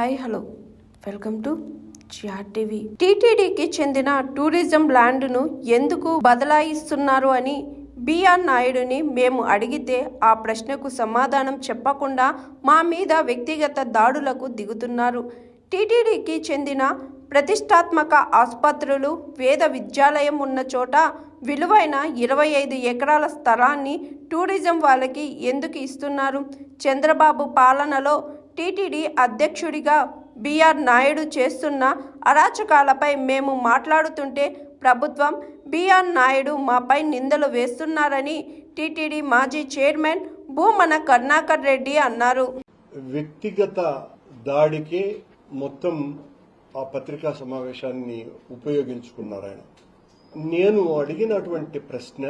Hi hello. Welcome to GR TV. టీటీడీకి చెందిన tourism ల్యాండ్ను ఎందుకు బదలాయిస్తున్నారు అని బిఆర్ నాయుడుని మేము అడిగితే ఆ ప్రశ్నకు సమాధానం చెప్పకుండా మా మీద వ్యక్తిగత దాడులకు దిగుతున్నారు. టీటీడీకి చెందిన ప్రతిష్టాత్మక ఆసుపత్రులు వేద విద్యాలయం ఉన్న చోట విలువైన ఇరవై ఐదు ఎకరాల స్థలాన్ని టూరిజం వాళ్ళకి ఎందుకు ఇస్తున్నారు? చంద్రబాబు పాలనలో టీటీడీ అధ్యక్షుడిగా బీఆర్ నాయుడు చేస్తున్న అరాచకాలపై మేము మాట్లాడుతుంటే ప్రభుత్వం బీఆర్ నాయుడు మాపై నిందలు వేస్తున్నారని టీటీడీ మాజీ చైర్మన్ భూమన కర్ణాకర్ రెడ్డి అన్నారు. వ్యక్తిగత దాడికి మొత్తం ఆ పత్రికా సమావేశాన్ని ఉపయోగించుకున్నారు ఆయన. నేను అడిగినటువంటి ప్రశ్న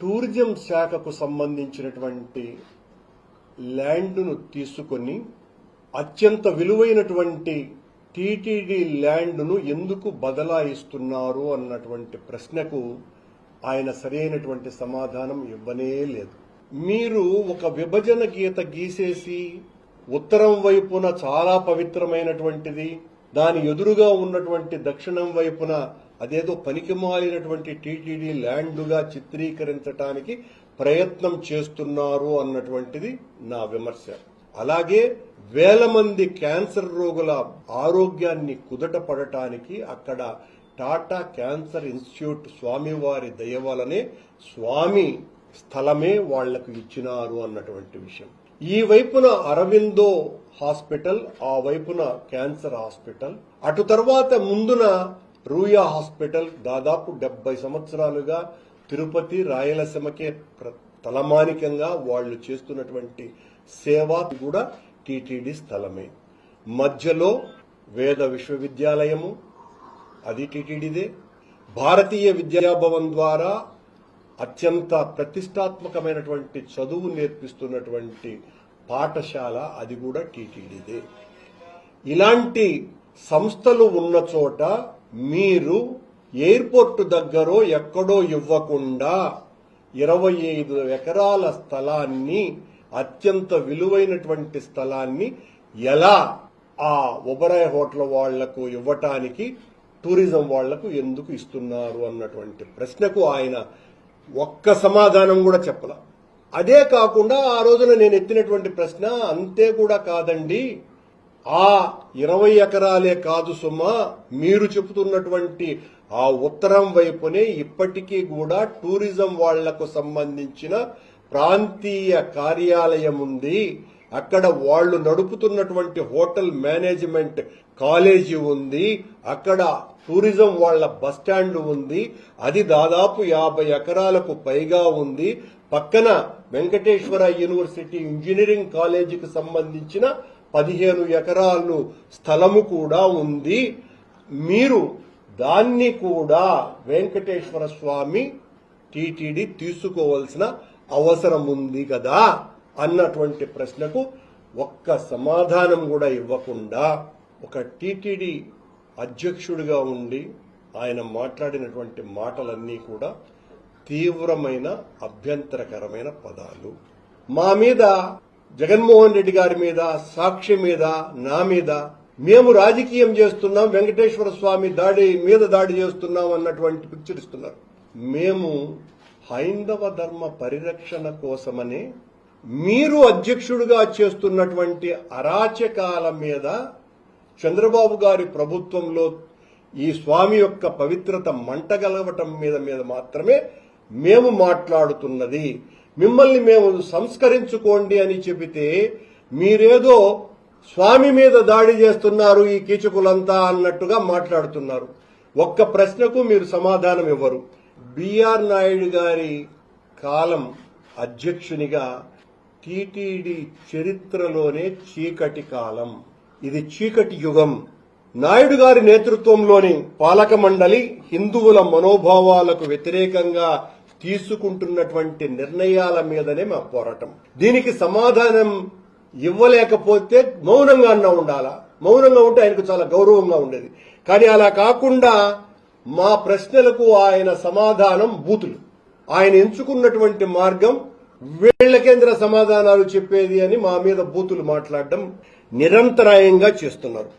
టూరిజం శాఖకు సంబంధించినటువంటి ల్యాండ్ను తీసుకొని అత్యంత విలువైనటువంటి టీటీడీ ల్యాండ్ను ఎందుకు బదలాయిస్తున్నారు అన్నటువంటి ప్రశ్నకు ఆయన సరైనటువంటి సమాధానం ఇవ్వనే లేదు. మీరు ఒక విభజన గీత గీసేసి ఉత్తరం వైపున చాలా పవిత్రమైనటువంటిది దాని ఎదురుగా ఉన్నటువంటి దక్షిణం వైపున అదేదో పనికిమాలినటువంటి టీటీడీ ల్యాండ్గా చిత్రీకరించటానికి ప్రయత్నం చేస్తున్నారు అన్నటువంటిది నా విమర్శ. అలాగే వేల మంది క్యాన్సర్ రోగుల ఆరోగ్యాన్ని కుదట పడటానికి అక్కడ టాటా క్యాన్సర్ ఇన్స్టిట్యూట్ స్వామివారి దయ వలనే స్వామి స్థలమే వాళ్ళకు ఇచ్చినారు అన్నటువంటి విషయం. ఈ వైపున అరవిందో హాస్పిటల్ ఆ వైపున క్యాన్సర్ హాస్పిటల్. అటు తర్వాత ముందున రూయా హాస్పిటల్ దాదాపు డెబ్బై సంవత్సరాలుగా తిరుపతి రాయలసీమకే ప్ర- తలమానికంగా వాళ్ళు చేస్తున్నటువంటి సేవ కూడా టీటీడీ స్థలమే. మధ్యలో వేద విశ్వవిద్యాలయము అది టీటీడీదే. భారతీయ విద్యాభవన్ ద్వారా అత్యంత ప్రతిష్టాత్మకమైనటువంటి చదువు నేర్పిస్తున్నటువంటి పాఠశాల అది కూడా టీటీడీదే. ఇలాంటి సంస్థలు ఉన్న చోట మీరు ఎయిర్పోర్ట్ దగ్గరో ఎక్కడో ఇవ్వకుండా ఇరవై ఐదు ఎకరాల స్థలాన్ని అత్యంత విలువైనటువంటి స్థలాన్ని ఎలా ఆ ఒబరాయ్ హోటల్ వాళ్ళకు ఇవ్వటానికి టూరిజం వాళ్ళకు ఎందుకు ఇస్తున్నారు అన్నటువంటి ప్రశ్నకు ఆయన ఒక్క సమాధానం కూడా చెప్పల. అదే కాకుండా ఆ రోజున నేను ఎత్తినటువంటి ప్రశ్న అంతే కూడా కాదండి. ఆ ఇరవై ఎకరాలే కాదు సుమా మీరు చెబుతున్నటువంటి ఆ ఉత్తరం వైపునే ఇప్పటికీ కూడా టూరిజం వాళ్ళకు సంబంధించిన ప్రాంతీయ కార్యాలయం ఉంది. అక్కడ వాళ్ళు నడుపుతున్నటువంటి హోటల్ మేనేజ్మెంట్ కాలేజీ ఉంది. అక్కడ టూరిజం వాళ్ళ బస్ స్టాండ్ ఉంది. అది దాదాపు యాభై ఎకరాలకు పైగా ఉంది. పక్కన వెంకటేశ్వర యూనివర్సిటీ ఇంజనీరింగ్ కాలేజీకి సంబంధించిన పదిహేను ఎకరాలు స్థలము కూడా ఉంది. మీరు దాన్ని కూడా వెంకటేశ్వర స్వామి టీటీడీ తీసుకోవాల్సిన అవసరం ఉంది కదా అన్నటువంటి ప్రశ్నకు ఒక్క సమాధానం కూడా ఇవ్వకుండా ఒక టీటీడీ అధ్యక్షుడిగా ఉండి ఆయన మాట్లాడినటువంటి మాటలన్నీ కూడా తీవ్రమైన అభ్యంతరకరమైన పదాలు. మా మీద జగన్మోహన్ రెడ్డి గారి మీద సాక్షి మీద నా మీద మేము రాజకీయం చేస్తున్నాం వెంకటేశ్వర స్వామి దాడి మీద దాడి చేస్తున్నాం అన్నటువంటి పిక్చర్ ఇస్తున్నారు. మేము హైందవ ధర్మ పరిరక్షణ కోసమని మీరు అధ్యక్షుడిగా చేస్తున్నటువంటి అరాచకాల మీద చంద్రబాబు గారి ప్రభుత్వంలో ఈ స్వామి యొక్క పవిత్రత మంటగలవటం మీద మీద మాత్రమే మేము మాట్లాడుతున్నది. మిమ్మల్ని మేము సంస్కరించుకోండి అని చెబితే మీరేదో స్వామి మీద దాడి చేస్తున్నారు ఈ కీచకులంతా అన్నట్టుగా మాట్లాడుతున్నారు. ఒక్క ప్రశ్నకు మీరు సమాధానం ఇవ్వరు. బిఆర్ నాయుడు గారి కాలం అధ్యక్షునిగా టీటీడీ చరిత్రలోనే చీకటి కాలం. ఇది చీకటి యుగం. నాయుడు గారి నేతృత్వంలోని పాలక మండలి హిందువుల మనోభావాలకు వ్యతిరేకంగా తీసుకుంటున్నటువంటి నిర్ణయాల మీదనే మా పోరాటం. దీనికి సమాధానం ఇవ్వలేకపోతే మౌనంగా అన్నా ఉండాలా? మౌనంగా ఉంటే ఆయనకు చాలా గౌరవంగా ఉండేది. కానీ అలా కాకుండా మా ప్రశ్నలకు ఆయన సమాధానం బూతులు. ఆయన ఎంచుకున్నటువంటి మార్గం వీళ్ళకేంద్ర సమాధానాలు చెప్పేది అని మా మీద బూతులు మాట్లాడడం నిరంతరాయంగా చేస్తున్నారు.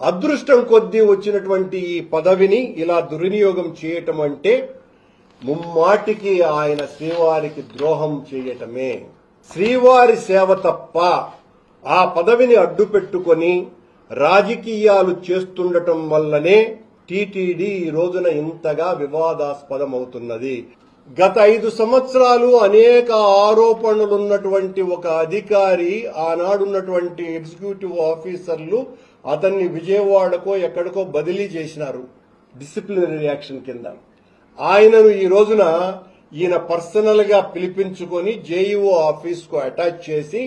అదృష్టం కొద్దీ వచ్చినటువంటి ఈ పదవిని ఇలా దుర్వినియోగం చేయటం అంటే ముమ్మాటికి ఆయన శ్రీవారికి ద్రోహం చేయటమే. శ్రీవారి సేవ తప్ప ఆ పదవిని అడ్డుపెట్టుకుని రాజకీయాలు చేస్తుండటం వల్లనే టీటీడీ ఈ రోజున ఇంతగా వివాదాస్పదమవుతున్నది. గత ఐదు సంవత్సరాలు అనేక ఆరోపణలున్నటువంటి ఒక అధికారి ఆనాడున్నటువంటి ఎగ్జిక్యూటివ్ ఆఫీసర్లు అతన్ని విజయవాడకో ఎక్కడికో బదిలీ చేసినారు. డిసిప్లినరీ యాక్షన్ కింద. ఆయనను ఈ రోజున ఈయన పర్సనల్గా పిలిపించుకొని జేఈఓ ఆఫీస్కు అటాచ్ చేసి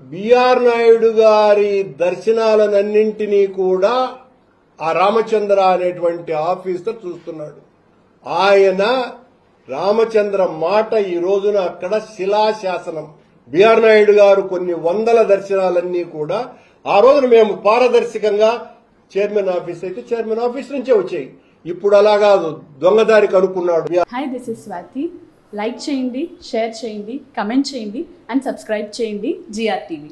బిఆర్ నాయుడు గారి దర్శనాలన్నింటినీ కూడా ఆ రామచంద్ర అనేటువంటి ఆఫీసర్ చూస్తున్నాడు. ఆయన రామచంద్ర మాట ఈ రోజున అక్కడ శిలాశాసనం. బిఆర్ నాయుడు గారు కొన్ని వందల దర్శనాలన్నీ కూడా ఆ రోజున మేము పారదర్శకంగా చైర్మన్ ఆఫీస్ అయితే చైర్మన్ ఆఫీస్ నుంచే వచ్చాయి. ఇప్పుడు అలాగా దొంగదారి కనుక్కున్నాడు. Hi this is Swathi like చేయండి షేర్ చేయండి కమెంట్ చేయండి అండ్ సబ్స్క్రైబ్ చేయండి జిఆర్ టీవీ